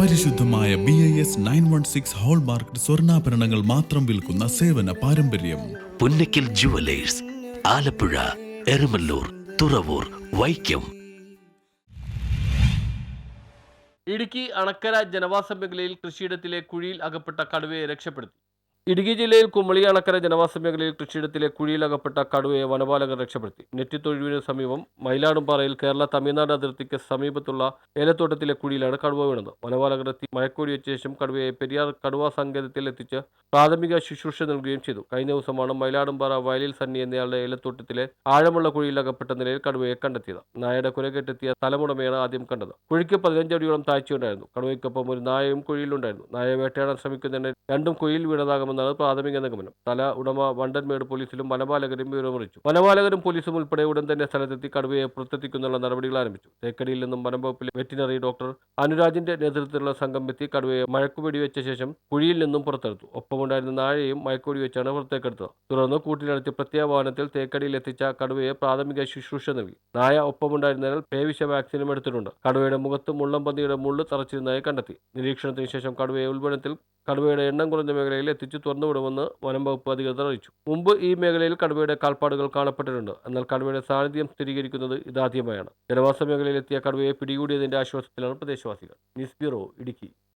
പരിശുദ്ധമായ B I S nine one six hallmark സ്വർണാഭരണങ്ങൾ മാത്രം വിൽക്കുന്ന സേവന പാരമ്പര്യം. പുന്നക്കിൽ ജുവലേഴ്സ് ആലപ്പുഴ എരുമല്ലൂർ തുറവൂർ വൈക്കം. ഇടുക്കി അണക്കര ജനവാസ മേഖലയിൽ കൃഷിയിടത്തിലെ കുഴിയിൽ അകപ്പെട്ട കടുവയെ രക്ഷപ്പെടുത്തി. ഇടുക്കി ജില്ലയിൽ കുമളി അണക്കര ജനവാസ മേഖലയിൽ കൃഷിയിടത്തിലെ കുഴിയിലകപ്പെട്ട കടുവയെ വനപാലകർ രക്ഷപ്പെടുത്തി. നെറ്റിത്തൊഴുവിന് സമീപം മയിലാടുംപാറയിൽ കേരള തമിഴ്നാട് അതിർത്തിക്ക് സമീപത്തുള്ള ഏലത്തോട്ടത്തിലെ കുഴിയിലാണ് കടുവ വീണത്. വനപാലകർ എത്തി മയക്കോടി വെച്ച ശേഷം കടുവയെ പെരിയാർ കടുവ സങ്കേതത്തിൽ എത്തിച്ച് പ്രാഥമിക ശുശ്രൂഷ നൽകുകയും ചെയ്തു. കഴിഞ്ഞ ദിവസമാണ് മയിലാടുംപാറ വയലിൽ സന്നി എന്നയാളുടെ ഏലത്തോട്ടത്തിലെ ആഴമുള്ള കുഴിയിലകപ്പെട്ട നിലയിൽ കടുവയെ കണ്ടെത്തിയത്. നായയുടെ കുരകെട്ടെത്തിയ തലമുടമയാണ് ആദ്യം കണ്ടത്. കുഴിക്ക് പതിനഞ്ചടിയോളം താഴ്ചയുണ്ടായിരുന്നു. കടുവയ്ക്കൊപ്പം ഒരു നായയും കുഴിയിലുണ്ടായിരുന്നു. നായയെ വേട്ടയാടാൻ ശ്രമിക്കുന്നതിന് രണ്ടും കുഴിയിൽ വീണതാകുമെന്നാണ് പ്രാഥമിക നിഗമനം. തല ഉടമ വണ്ടൻമേട് പോലീസിലും വനപാലകരും വിവരമറിയിച്ചു. വനപാലകരും പോലീസും ഉൾപ്പെടെ ഉടൻ തന്നെ സ്ഥലത്തെത്തി കടുവയെ പുറത്തെത്തിക്കുന്നുള്ള നടപടികൾ ആരംഭിച്ചു. തേക്കടിയിൽ നിന്നും വനംവകുപ്പിലെ വെറ്റിനറി ഡോക്ടർ അനുരാജിന്റെ നേതൃത്വത്തിലുള്ള സംഘം എത്തി കടുവയെ മഴക്കുവെടി വെച്ച ശേഷം കുഴിയിൽ നിന്നും പുറത്തെടുത്തു. ഒപ്പമുണ്ടായിരുന്ന നാഴയും മയക്കുവെടി വെച്ചാണ് പുറത്തേക്കെടുത്തത് തുടർന്ന് കൂട്ടിലടത്തി പ്രത്യേക വാഹനത്തിൽ തേക്കടിയിൽ എത്തിച്ച കടുവയെ പ്രാഥമിക ശുശ്രൂഷ നൽകി. നായ ഒപ്പമുണ്ടായിരുന്നതിനാൽ പേവിഷ വാക്സിനും എടുത്തിട്ടുണ്ട്. കടുവയുടെ മുഖത്ത് മുള്ളംപന്നിയുടെ മുള്ളു തറച്ചിരുന്നതായി കണ്ടെത്തി. നിരീക്ഷണത്തിന് ശേഷം കടുവയെ ഉൾവനത്തിൽ കടുവയുടെ എണ്ണം കുറഞ്ഞ മേഖലയിൽ എത്തിച്ചു തുറന്നുവിടുമെന്ന് വനം വകുപ്പ് അധികൃതർ അറിയിച്ചു. മുമ്പ് ഈ മേഖലയിൽ കടുവയുടെ കാൽപ്പാടുകൾ കാണപ്പെട്ടിട്ടുണ്ട്. എന്നാൽ കടുവയുടെ സാന്നിധ്യം സ്ഥിരീകരിക്കുന്നത് ഇതാദ്യമായാണ്. ജനവാസ മേഖലയിൽ എത്തിയ കടുവയെ പിടികൂടിയതിന്റെ ആശ്വാസത്തിലാണ് പ്രദേശവാസികൾ. News bureau Idukki.